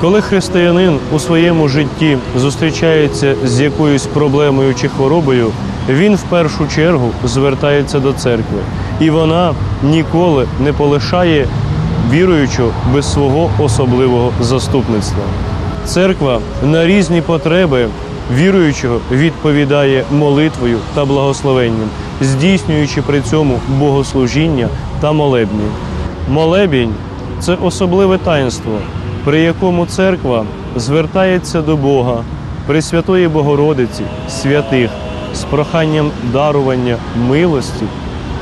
Коли християнин у своєму житті зустрічається з якоюсь проблемою чи хворобою, він в першу чергу звертається до церкви, і вона ніколи не полишає віруючого без свого особливого заступництва. Церква на різні потреби віруючого відповідає молитвою та благословенням, здійснюючи при цьому богослужіння та молебні. Молебінь це особливе таїнство, при якому церква звертається до Бога, Пресвятої Богородиці, святих з проханням дарування милості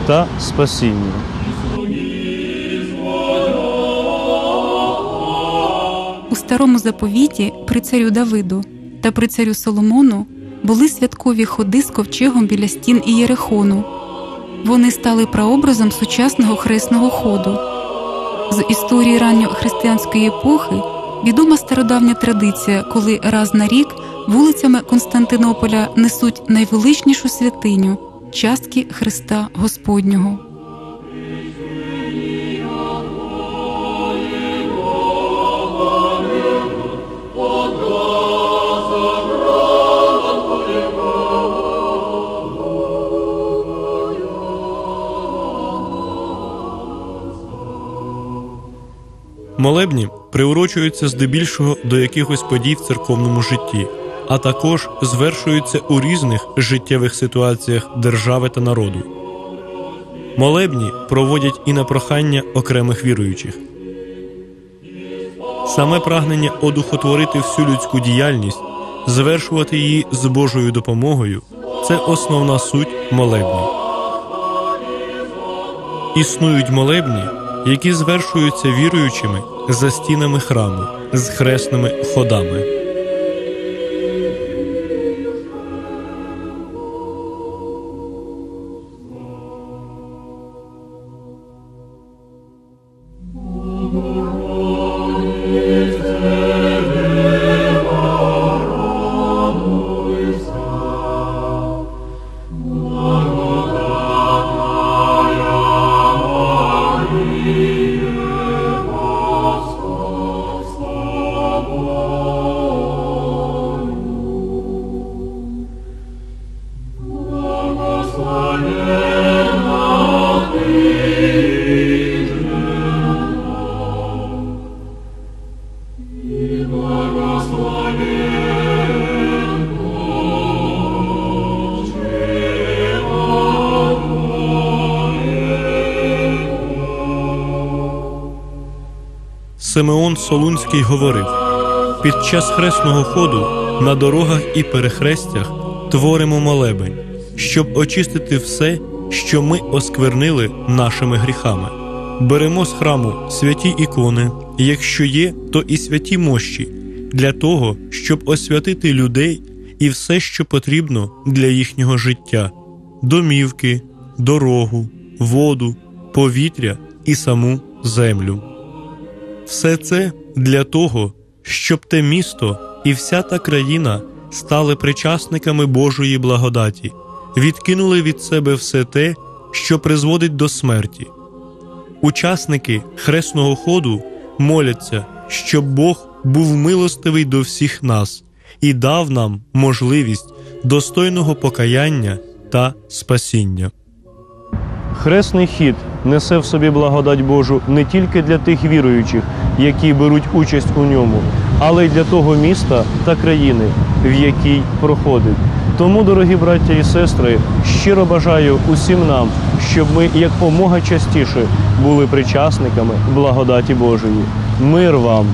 та спасіння. У старому заповіті при царю Давиду та при царю Соломону були святкові ходи з ковчегом біля стін Ієрихону. Вони стали прообразом сучасного хресного ходу. З історії ранньохристиянської епохи відома стародавня традиція, коли раз на рік вулицями Константинополя несуть найвеличнішу святиню частки Христа Господнього. Молебні приурочуються здебільшого до якихось подій в церковному житті, а також звершуються у різних життєвих ситуаціях держави та народу. Молебні проводять і на прохання окремих віруючих. Саме прагнення одухотворити всю людську діяльність, звершувати її з Божою допомогою це основна суть молебні. Існують молебні, які звершуються віруючими за стінами храму з хресними ходами. Симеон Солунський говорив: під час хресного ходу на дорогах і перехрестях творимо молебень, щоб очистити все, що ми осквернили нашими гріхами. Беремо з храму святі ікони, якщо є, то і святі мощі, для того, щоб освятити людей і все, що потрібно для їхнього життя: домівки, дорогу, воду, повітря і саму землю. Все це для того, щоб те місто і вся та країна стали причасниками Божої благодаті, відкинули від себе все те, що призводить до смерті. Учасники хресного ходу моляться, щоб Бог був милостивий до всіх нас і дав нам можливість достойного покаяння та спасіння. Хресний хід несе в собі благодать Божу не тільки для тих віруючих, які беруть участь у ньому, але й для того міста та країни, в якій проходить. Тому, дорогі браття і сестри, щиро бажаю усім нам, щоб ми якомога частіше були причасниками благодаті Божої. Мир вам!